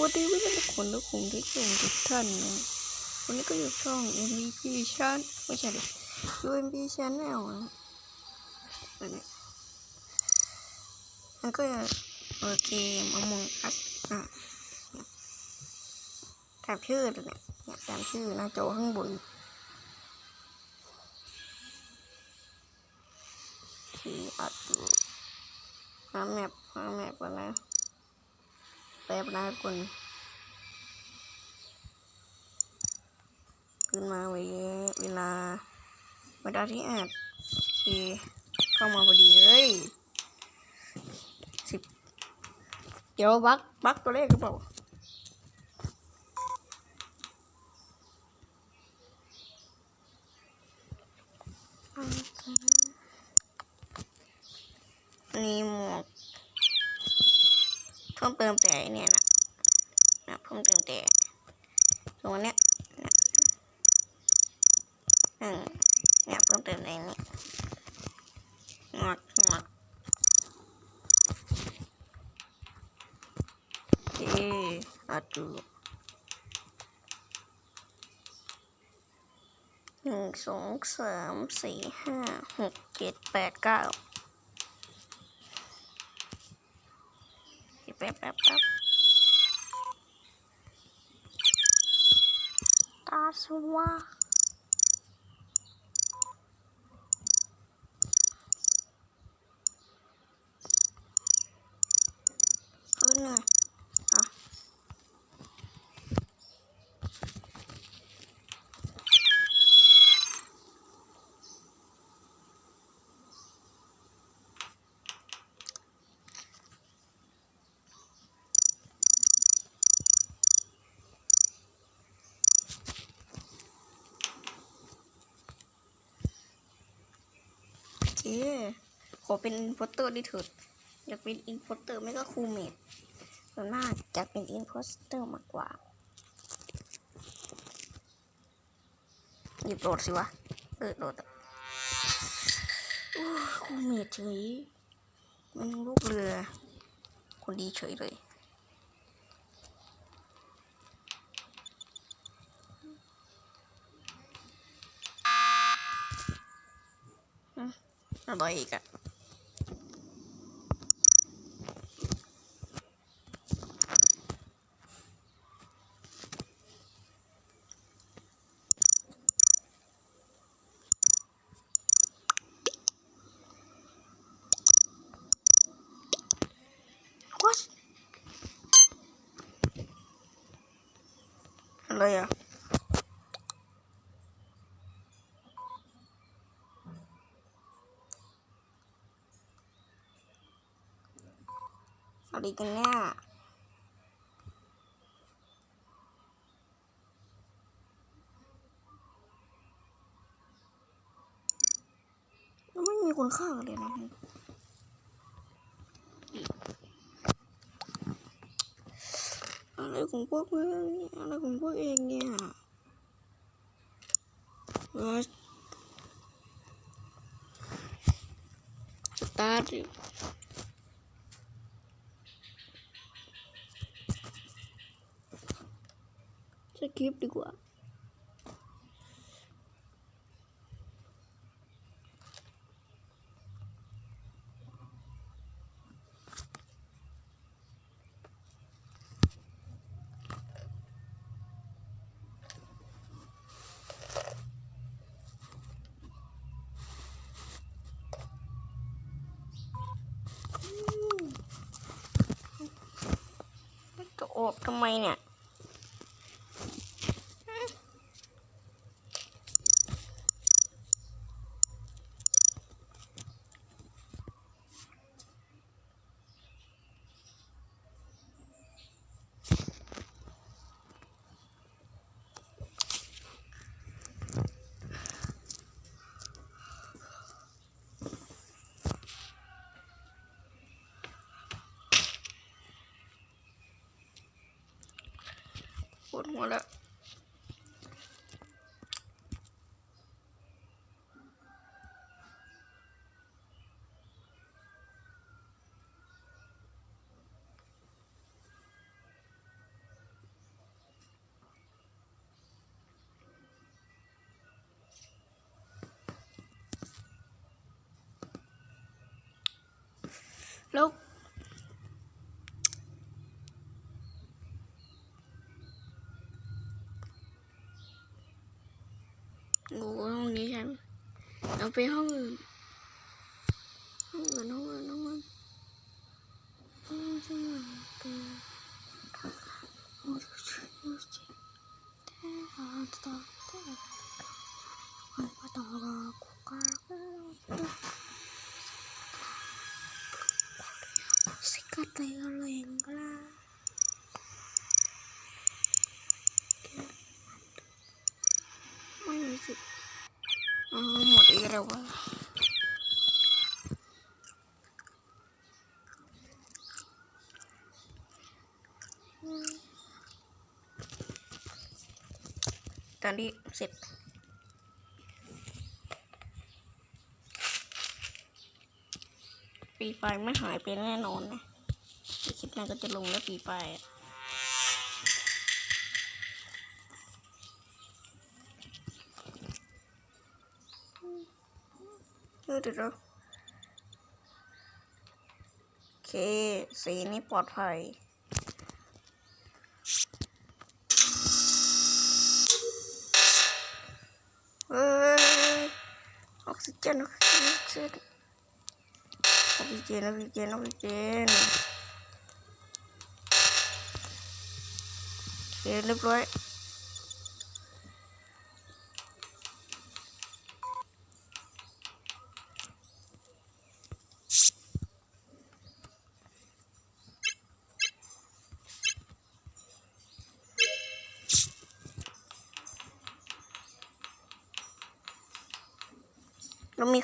วัสดีเพื่อนทุกคนทุกคนที่ชมทุกท่านนะวันนี้ก็อยู่ช่อง MVP Channel ไม่ใช่ดิ UMP Channel นะอันนี้มันก็จะเปิดเกม Among Us อะตามชื่อเลยเนี่ยเนี่ยตามชื่อหน้าจอข้างบนที่อัดอยู่หาแมปหาแมปก่อนนะ แป๊บนะทุกคนขึ้นมาไว้เวลาเวลาที่อาจโอเคเข้ามาพอดีเลยสิบเดี๋ยวบักบักตัวเลขหรือเปล่าอันนี้หมวก พิ่มเติมแต่เนี่ยนะนะเพิ่มเติมแต่ตัวเนี้ยนะอืมเนี่ยเพิ่มเติมในนี้งอดงอดโอเคเอาดูหนึ่งสองสามสี่ห้าหกเจ็ดแปดเก้า แป๊บแป๊บแป๊บ ตาสว่างขึ้นหน่อยอะโอเค ขอเป็นอินโพสเตอร์ดิเถิดอยากเป็นอินโพสเตอร์ไม่ก็ครูเมดส่วนมากจะเป็นอินโพสเตอร์มากกว่าหยิบโหลดสิวะเออโหลดอู้ครูเมดเฉยมันลูกเรือ คนดีเฉยเลย อะไรอีกอะวัดอะไรอะ อะไรกันเนี่ยแล้วไม่มีคนฆ่ากันเลยนะอะไรของพวกมึงอะไรของพวกเองเนี่ยว่า สตา ดหัวแล้วแล้ว ไปห้องอื่น หมดอีกแล้ววะตอนที่เสร็จฟรีไฟไม่หายไปแน่นอนนะคลิปหน้าก็จะลงแล้วฟรีไฟ เออเดี๋ยวโอเค สีนี้ปลอดภัยเฮ้ยออกซิเจนออกซิเจนออกซิเจนออกซิเจนออกซิเจนโอเคเรียบร้อย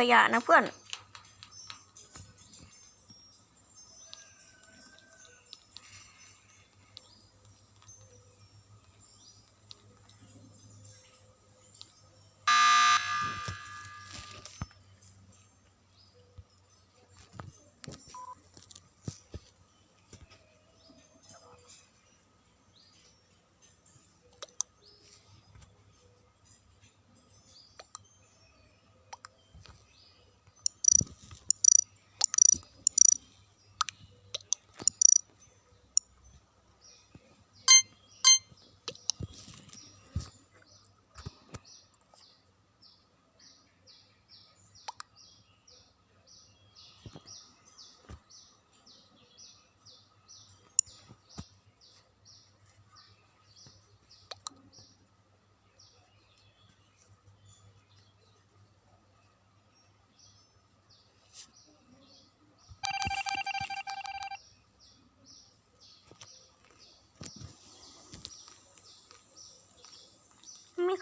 ขยะนะเพื่อน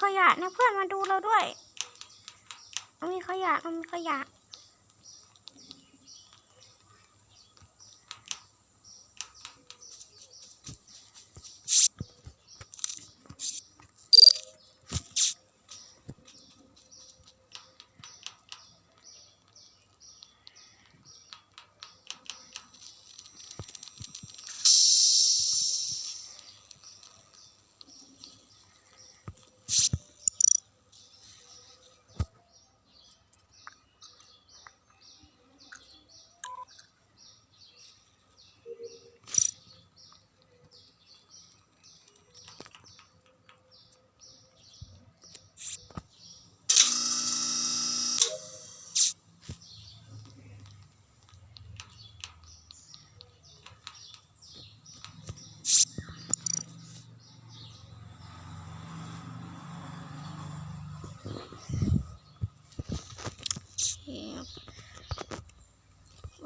ขยะนะเพื่อนมาดูเราด้วยมีขยะมีขยะ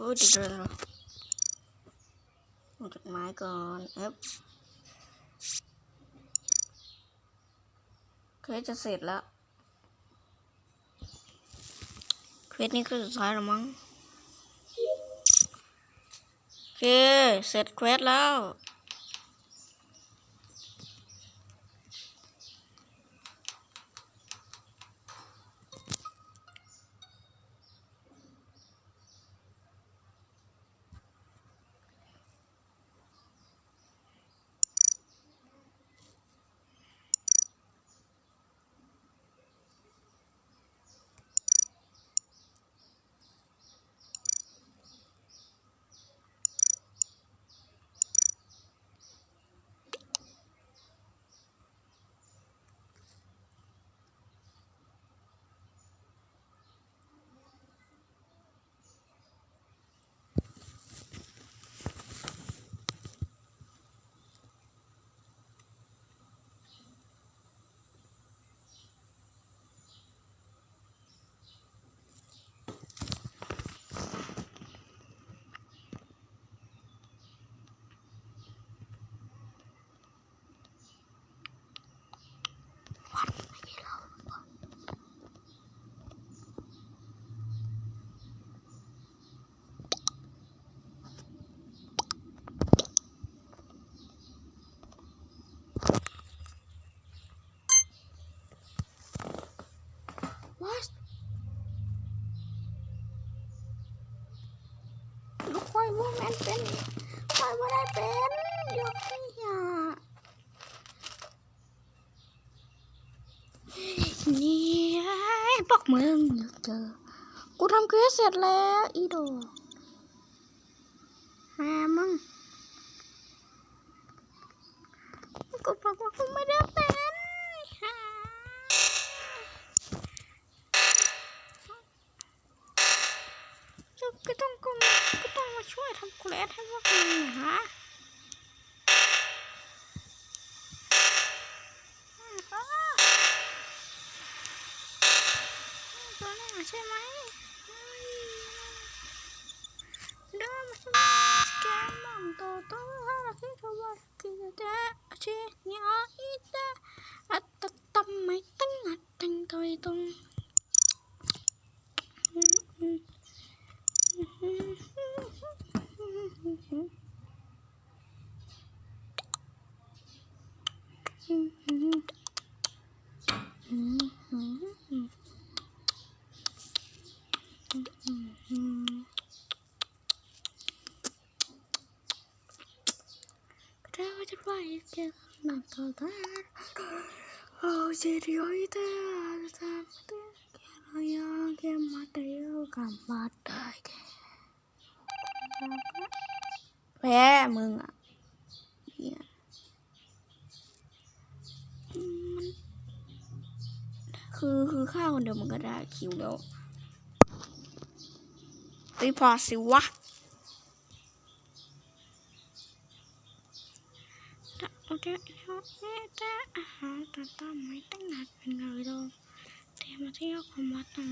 อ้ยเดี๋ยวเดี๋ยวเดี๋ยวเอาจดหมายก่อนเอฟเควสจะเสร็จแล้วเควสนี้คือสุดท้ายแล้วมั้งโอเค เสร็จเควสแล้ว โเป็นเป็นคอยว่าได้เป็นยกให้ยานี่ไอ้พวกมึงเจอกูทำเควสเสร็จแล้ว อีโดแม่มึงกูบอกว่ากูไม่ได้เป็นฮ่าก็ต้องกูก็ต้องมาช่วยทำเควสให้พวกมึง นะฮะ ita tam te que ya que mate yo gamata ke แพ้มึงอะเหี้ยมันคือคือข้าวคนเดียวมันก็ได้คิวแล้วไปพอสิวะ แต่เอาเดี๋ยวเดี๋ยวนี่แต่อาหารแต่ตามไม่ตั้งนานเป็นไงดอกเทมาเที่ยวของมาต่า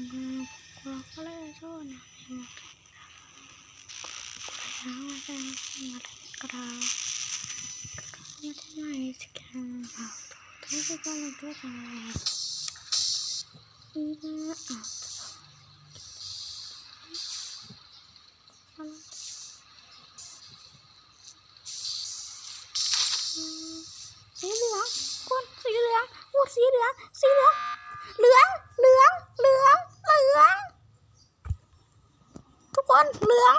สีเหลืองสีเหลืองเหลืองเหลืองเหลืองเหลือง ทุกคนเหลือง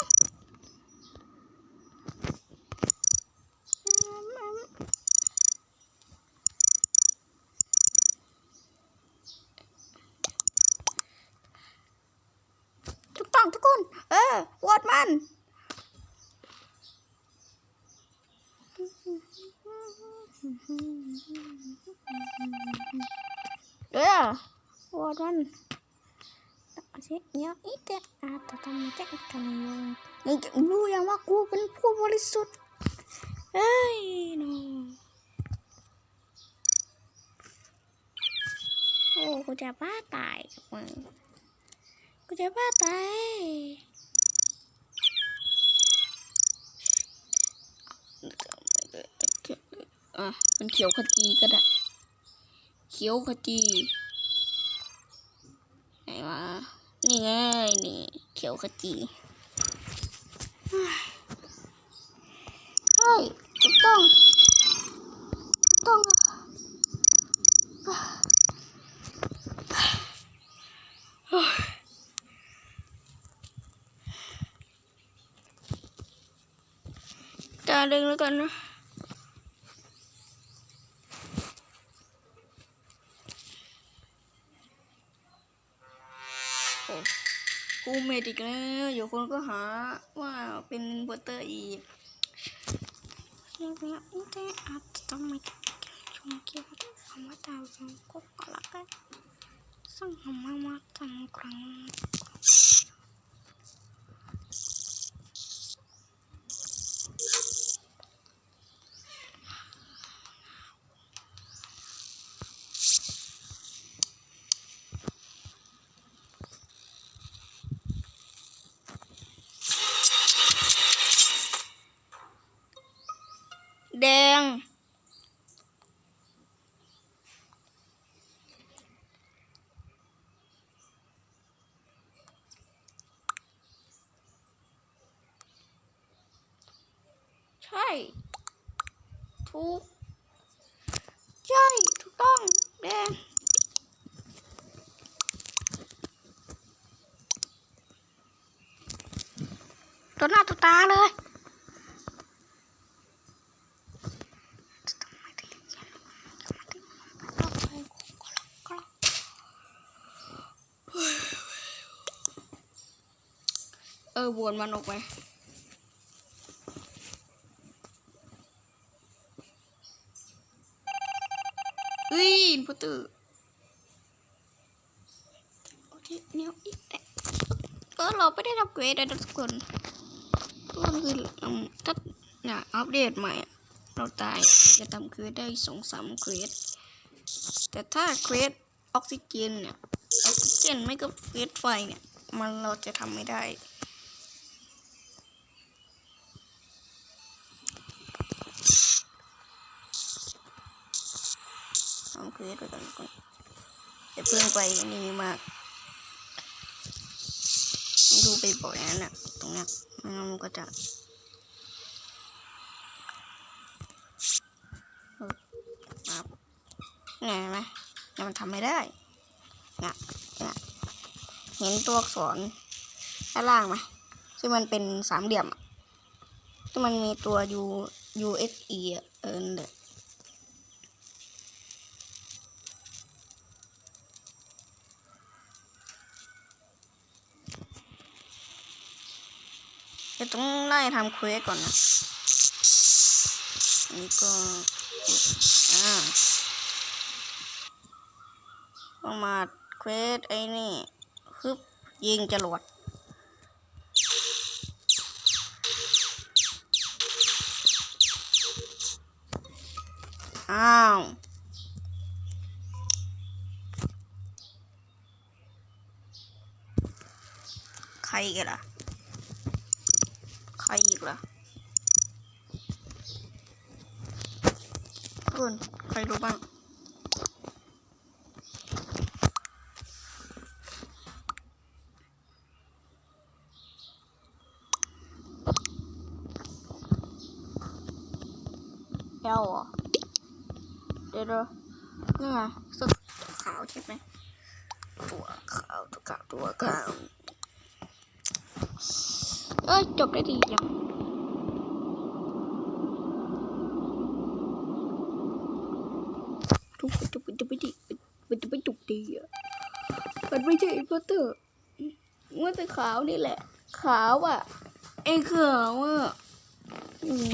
ถูกต้องทุกคน เออวอดมัน เด้อวอดมันเอาสิเดี๋ยอีกแกอาจจะทำมาแจ้งกันยมึงจะรู้ยังว่ากูเป็นผู้บริสุทธิ์เอ้ยโนโอ้กูจะบ้าตายมึงกูจะบ้าตาย อะมันเขียวขจีก็ได้ เขียวขจีไหนวะนี่ไงนี่ เขียวขจีเฮ้ยถูกต้องต้องเฮ้ยตาเล็งแล้วกันนะ กูเมดอีกแล้วอยู่คนก็หาว่าเป็นบัตเตอร์อีกเรียกเนี้ยนี่แต่อาจจะต้องมาชงเกี่ยวกับคำว่าดาวของกุ๊กก็ละกันซึ่งทำมามาตั้งครั้ง ถูก ใช่ ถูกต้องแดงตัวหน้าตัวตาเลยเออวนมันออกไป พุตเตอร์โอเคเนี่ยอีกแต่เออเราไม่ได้ทำเกรดเลยนะทุกคนทุกคนคือถ้าอยากอัปเดตใหม่ เราตายเราจะทำเกรดได้สองสามเกรดแต่ถ้าเกรดออกซิเจนเนี่ยออกซิเจนไม่ก็เกรดไฟเนี่ย มันเราจะทำไม่ได้ำเควสไปก่อนก่อนจะเพิ่งไปนี่มากดูไปบ่อยนั่นน่ะตรงนี้มันก็จะเออปั๊บเนี่ยไหมเนี่ยมันทำไม่ได้เนี่ยเนี่ยเห็นตัวอักษรด้านล่างไหมที่มันเป็นสามเหลี่ยมอะที่มันมีตัว U U S E อะเออนั่นแจะต้องไล่ทำเควสก่อนนะอันนี้ก็อ่าต้องมาเควสไอ้นี่คึบยิงจรวดอ้าวใครกันล่ะ ใครอีกล่ะคุณใครรู้บ้าง เอลเหรอเดี๋ยวเดี๋ยวนี่ไงสุดขาวใช่ไหมตัวขาวตัวขาวตัวขาวเอ้ยจบได้ดียังทุกจะเป็นจะไม่ดีมันจะไม่จุกดีอะมันไม่ใช่อินพอร์เตอร์มันเป็นขาวนี่แหละ ขาวอะไอ้ขาวอะอืม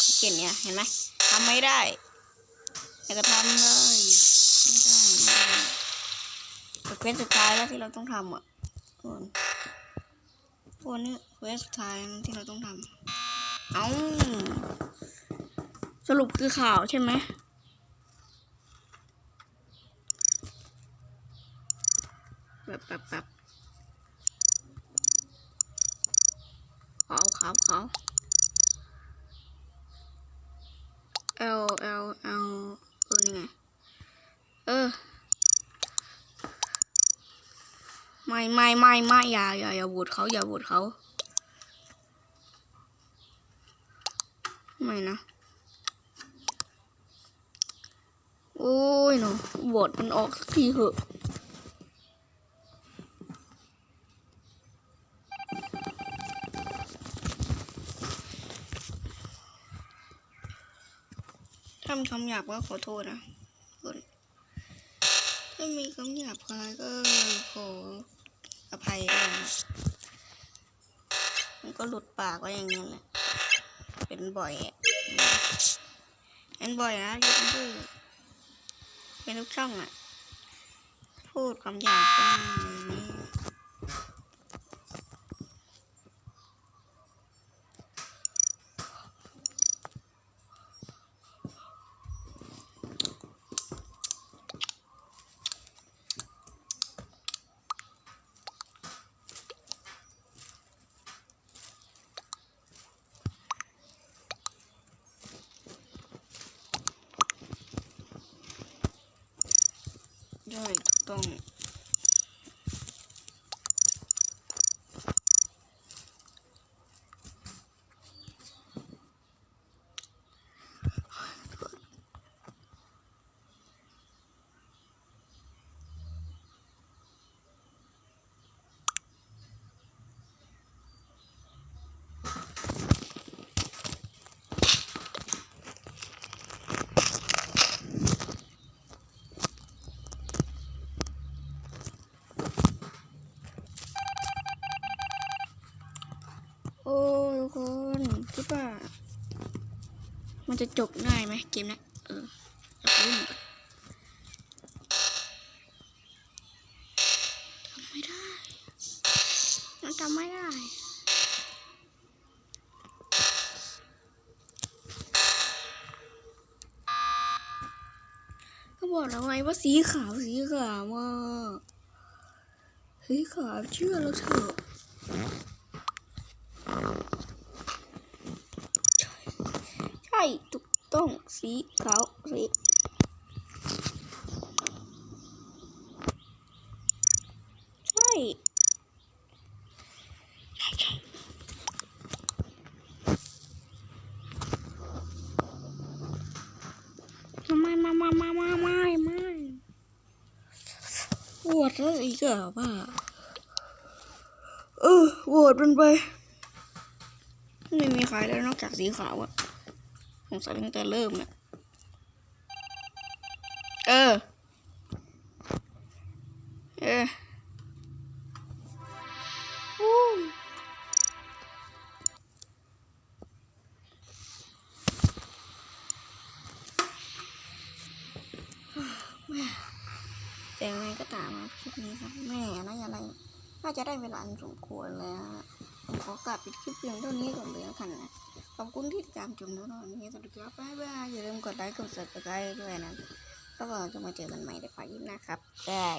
นี่ไงออกซิเจนเนี่ยเห็นไหมทำไม่ได้แต่ก็ทำเลยไม่ได้ไม่เควสสุดท้ายแล้วที่เราต้องทำอะทุกคนพวกนี้เควสสุดท้ายที่เราต้องทำเอาสรุปคือข่าวใช่ไหมแบบแบบแบบขาวขาวขาวเอลเอลเอลเออนี่ไง เออ ไม่ไม่ไม่ไม่อย่าอย่าอย่าโหวตเขาอย่าโหวตเขาไม่นะ โอ้ยเนาะโหวตมันออกสักทีเหอะถ้ามีคำหยาบก็ขอโทษนะถ้ามีคำหยาบคายก็ขอ อภัยมันก็หลุดปากไว้อย่างนั้นแหละเป็นบ่อยเป็นบ่อยนะยูทูบเป็นทุกช่องอะ พูดคำหยาบบ้างอะไรอย่างนี้ได้ถูกต้อง ว่า มันจะจบง่ายไหมเกมนี้ยเอออยาเหมือนกันทำไม่ได้มันทำไม่ได้ก็บอกแล้วไงว่าสีขาวสีขาวอะสีขาวเชื่อเราเถอะใช่ใช่ถูกต้อง สีขาวสีใช่ใช่ไม่ไม่ไม่ไม่ไม่ไม่ไม่โหวตแล้วอีกอะว่าเออโหวตมันไป ไม่มีใครแล้วนอกจากสีขาวอะ สงสัยตั้งแต่เริ่มเนี่ยเออ เอออู้แม่แต่ยังไงก็ตามนะคลิปนี้ครับแม่น่าจะอะไรน่าจะได้เวลาสมควรแล้วผมขอกลับปิดคลิปเพียงเท่านี้ก่อนเลยแล้วกันนะ อบคุณที่ติดตามชมทุกท่านนี้สวัสดีครับบ๊ายบายอย่าลืมกดไลค์กดซับสไครต์ด้วยนะแล้วเราจะมาเจอกันใหม่ในคลิปหน้าครับได้